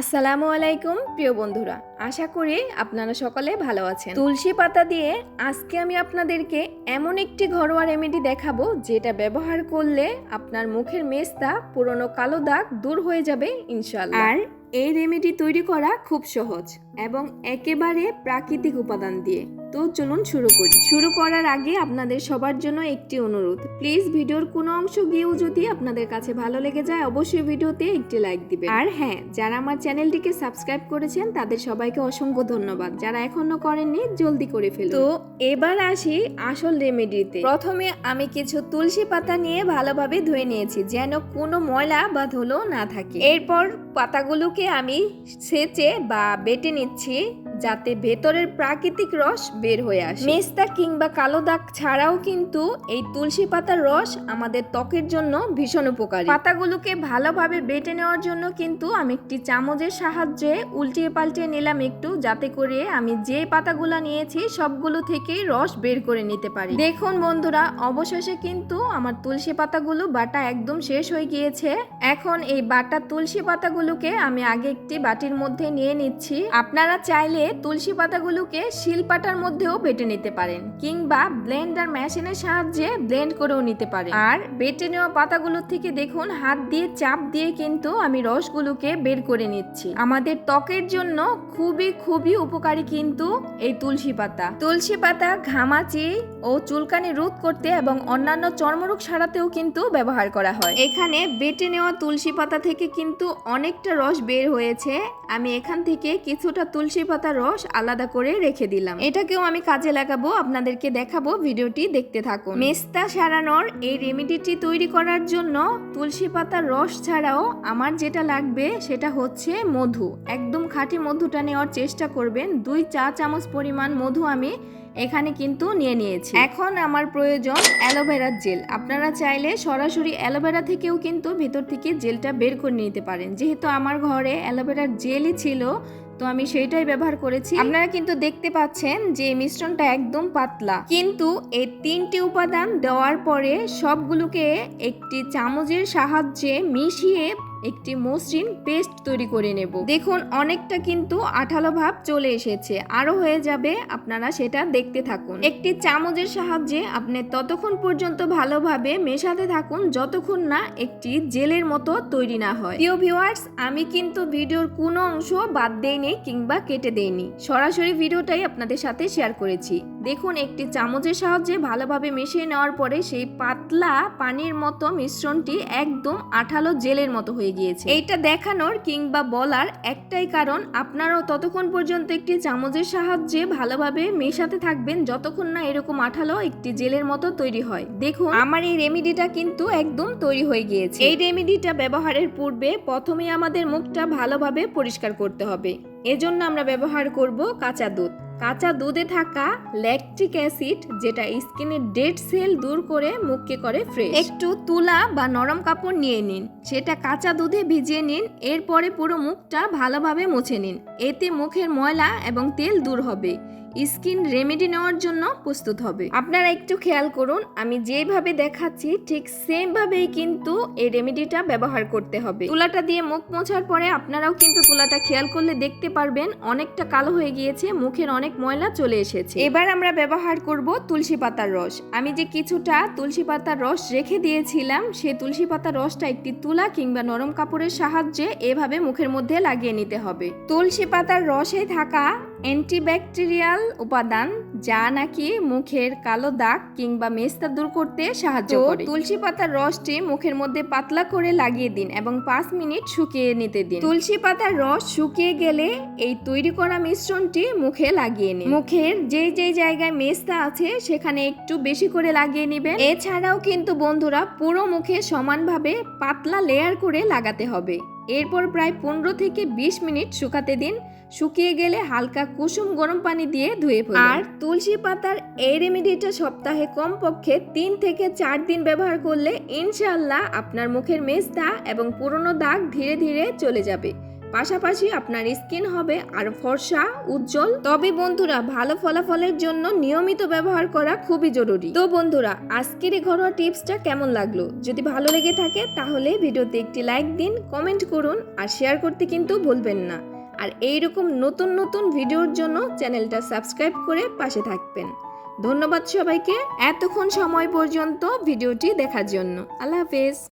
আসসালামু আলাইকুম, প্রিয় বন্ধুরা। আশা করি আপনারা সকলে ভালো আছেন। তুলসী পাতা দিয়ে আজকে আমি আপনাদেরকে এমন একটি ঘরোয়া রেমেডি দেখাবো, যেটা ব্যবহার করলে আপনার মুখের মেস্তা পুরনো কালো দাগ দূর হয়ে যাবে ইনশাল্লাহ আর এই রেমেডি তৈরি করা খুব সহজ। এবং একেবারে প্রাকৃতিক উপাদান দিয়ে। তো চলুন শুরু করি। শুরু করার আগে আপনাদের সবার জন্য একটি অনুরোধ। প্লিজ ভিডিওর কোনো অংশ গিয়েও যদি আপনাদের কাছে ভালো লেগে যায়, অবশ্যই ভিডিওতে একটি লাইক দিবেন। আর হ্যাঁ যারা আমার চ্যানেলটিকে সাবস্ক্রাইব করেছেন, তাদের সবাইকে অসংখ্য ধন্যবাদ। যারা এখনও করেননি, জলদি করে ফেলুন। তো এবার আসি আসল রেমেডিতে। প্রথমে আমি কিছু তুলসী পাতা নিয়ে ভালোভাবে ধুয়ে নিয়েছি, যেন কোনো ময়লা বা ধুলো না থাকে। এরপর পাতাগুলোকে আমি সেচে বা বেটে নিচ্ছি। যাতে ভেতরের প্রাকৃতিক রস বের হয়ে আসে। মেস্তা কিংবা কালো দাগ ছাড়াও কিন্তু এই তুলসী পাতার রস আমাদের ত্বকের জন্য ভীষণ উপকারী। পাতাগুলোকে ভালোভাবে বেটে নেওয়ার জন্য কিন্তু আমি একটি চামচের সাহায্যে উল্টিয়ে পাল্টিয়ে নিলাম একটু, যাতে করে আমি যে পাতাগুলো নিয়েছি সবগুলো থেকেই রস বের করে নিতে পারি। দেখুন বন্ধুরা, অবশেষে কিন্তু আমার তুলসী পাতাগুলো বাটা একদম শেষ হয়ে গিয়েছে। এখন এই বাটা তুলসী পাতাগুলোকে আমি আগে একটি বাটির মধ্যে নিয়ে নিচ্ছি। আপনারা চাইলে তুলসী পাতাগুলোকে শিলপাটার মধ্যেও বেটে নিতে পারেন, কিংবা ব্লেন্ডার মেশিনের সাহায্যে ব্লেন্ড করেও নিতে পারেন। আর বেটে নেওয়া পাতাগুলো থেকে দেখুন, হাত দিয়ে চাপ দিয়ে কিন্তু আমি রসগুলোকে বের করে নিচ্ছি। আমাদের ত্বকের জন্য খুবই খুবই উপকারী কিন্তু এই তুলসী পাতা। তুলসী পাতা ঘামাচি ও চুলকানি রোধ করতে এবং অন্যান্য চর্মরোগ সারাতেও কিন্তু ব্যবহার করা হয়। এখানে বেটে নেওয়া তুলসী পাতা থেকে কিন্তু অনেকটা রস বের হয়েছে। আমি এখান থেকে কিছুটা তুলসী পাতা রস আলাদা করে রেখে দিলাম। এটাকেও আমি কাজে লাগাবো, আপনাদেরকে দেখাবো, ভিডিওটি দেখতে থাকুন। মেস্তা সারানোর এই রেমেডিটি তৈরি করার জন্য তুলসী পাতার রস ছাড়াও আমার যেটা লাগবে সেটা হচ্ছে মধু। একদম খাঁটি মধুটা নেওয়ার চেষ্টা করবেন। দুই চা চামচ পরিমাণ মধু আমি এখানে কিন্তু নিয়ে নিয়েছি। এখন আমার প্রয়োজন অ্যালোভেরার জেল। আপনারা চাইলে সরাসরি অ্যালোভেরা থেকেও কিন্তু ভেতর থেকে জেলটা বের করে নিতে পারেন। যেহেতু আমার ঘরে অ্যালোভেরার জেলই ছিল তো আমি সেইটাই ব্যবহার করেছি। আপনারা কিন্তু দেখতে পাচ্ছেন যে মিশ্রণটা একদম পাতলা। কিন্তু এই তিনটি উপাদান দেওয়ার পরে সবগুলোকে একটি চামচের সাহায্যে মিশিয়ে একটি মসৃণ পেস্ট তৈরি করে নেব। দেখুন, অনেকটা কিন্তু আঠালো ভাব চলে এসেছে। আরও হয়ে যাবে, আপনারা সেটা দেখতে থাকুন। একটি চামচের সাহায্যে আপনি ততক্ষণ পর্যন্ত ভালোভাবে মেশাতে থাকুন, যতক্ষণ না একটি জেলের মতো তৈরি না হয়। প্রিয় ভিউয়ার্স আমি কিন্তু ভিডিওর কোনো অংশ বাদ দেইনি কিংবা কেটে দেইনি। সরাসরি ভিডিওটাই আপনাদের সাথে শেয়ার করেছি। দেখুন, একটি চামচের সাহায্যে ভালোভাবে মিশিয়ে নেওয়ার পরে সেই পাতলা পানির মতো মিশ্রণটি একদম আঠালো জেলের মতো হয়ে গিয়েছে। এইটা দেখানোর কিংবা বলার একটাই কারণ, আপনারাও ততক্ষণ পর্যন্ত একটি চামচের সাহায্যে ভালোভাবে মেশাতে থাকবেন যতক্ষণ না এরকম আঠালো একটি জেলের মতো তৈরি হয়। দেখুন, আমার এই রেমিডিটা কিন্তু একদম তৈরি হয়ে গিয়েছে। এই রেমিডিটা ব্যবহারের পূর্বে প্রথমে আমাদের মুখটা ভালোভাবে পরিষ্কার করতে হবে। এজন্য আমরা ব্যবহার করব কাঁচা দুধ। কাঁচা দুধে থাকা ল্যাকটিক অ্যাসিড, যেটা স্কিনের ডেড সেল দূর করে মুখকে করে ফ্রেশ একটু তুলা বা নরম কাপড় নিয়ে নিন। সেটা কাঁচা দুধে ভিজিয়ে নিন। এরপরে পুরো মুখটা ভালোভাবে মুছে নিন। এতে মুখের ময়লা এবং তেল দূর হবে। স্কিন রেমেডি নেওয়ার জন্য প্রস্তুত হবে। আপনারা একটু খেয়াল করুন, আমি যেভাবে দেখাচ্ছি ঠিক সেম ভাবেই কিন্তু এই রেমেডিটা ব্যবহার করতে হবে। তুলাটা দিয়ে মুখ মোছার পরে আপনারাও কিন্তু তুলাটা খেয়াল করলে দেখতে পারবেন অনেকটা কালো হয়ে গিয়েছে, মুখের অনেক ময়লা চলে এসেছে। এবার আমরা ব্যবহার করব তুলসী পাতার রস। আমি যে কিছুটা তুলসী পাতার রস রেখে দিয়েছিলাম সেই তুলসী পাতার রসটা একটি তুলা কিংবা নরম কাপড়ের সাহায্যে এভাবে মুখের মধ্যে লাগিয়ে নিতে হবে। তুলসী পাতার রসে থাকা অ্যান্টিব্যাকটেরিয়াল উপাদান যা নাকি মুখের কালো দাগ কিংবা মেস্তা দূর করতে সাহায্য করে। তুলসী পাতার রসটি মুখের মধ্যে পাতলা করে লাগিয়ে দিন এবং পাঁচ মিনিট শুকিয়ে নিতে দিন। তুলসী পাতার রস শুকিয়ে গেলে এই তৈরি করা মিশ্রণটি মুখে লাগিয়ে নিন। মুখের যেই যেই জায়গায় মেস্তা আছে সেখানে একটু বেশি করে লাগিয়ে নেবেন। এছাড়াও কিন্তু বন্ধুরা পুরো মুখে সমানভাবে পাতলা লেয়ার করে লাগাতে হবে। এরপর প্রায় পনেরো থেকে বিশ মিনিট শুকাতে দিন। শুকিয়ে গেলে হালকা কুসুম গরম পানি দিয়ে ধুয়ে ফেলুন। আর তুলসী পাতার এই রেমেডিটা সপ্তাহে কমপক্ষে তিন থেকে চার দিন ব্যবহার করলে ইনশাআল্লাহ আপনার মুখের মেজদা এবং পুরনো দাগ ধীরে ধীরে চলে যাবে। পাশাপাশি আপনার স্কিন হবে আর ফর্সা, উজ্জ্বল। তবে বন্ধুরা, ভালো ফলাফলের জন্য নিয়মিত ব্যবহার করা খুবই জরুরি। তো বন্ধুরা, আজকের এই ঘরোয়া টিপসটা কেমন লাগল? যদি ভালো লেগে থাকে, তাহলে ভিডিওতে একটি লাইক দিন কমেন্ট করুন আর শেয়ার করতে কিন্তু ভুলবেন না। আর এইরকম নতুন নতুন ভিডিওর জন্য চ্যানেলটা সাবস্ক্রাইব করে পাশে থাকবেন। ধন্যবাদ সবাইকে। এতক্ষণ সময় পর্যন্ত ভিডিওটি দেখার জন্য। আল্লাহ হাফেজ।